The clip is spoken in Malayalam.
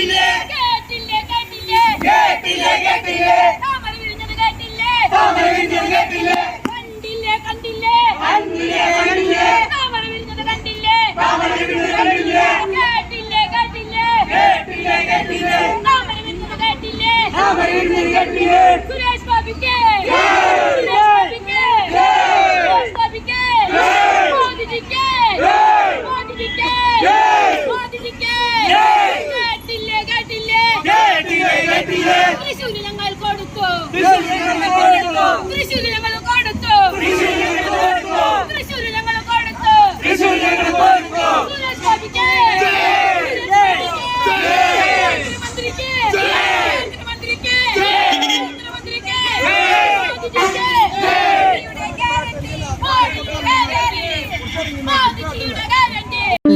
Get pile, get pile, get pile, get pile, get pile. Thrissur ഞങ്ങൾ കൊടുത്തു. തൃശ്ശൂരിനെ കൊടുത്തു. തൃശ്ശൂര് ഞങ്ങൾ കൊടുത്തു. തൃശ്ശൂര് ഞങ്ങൾ കൊടുത്തു. സുരേഷ് ജയ്! മുഖ്യമന്ത്രിക്ക്. ജയ്! ജയ്! മോദിജിക്ക് ജയ്! മോദിജിയുടെ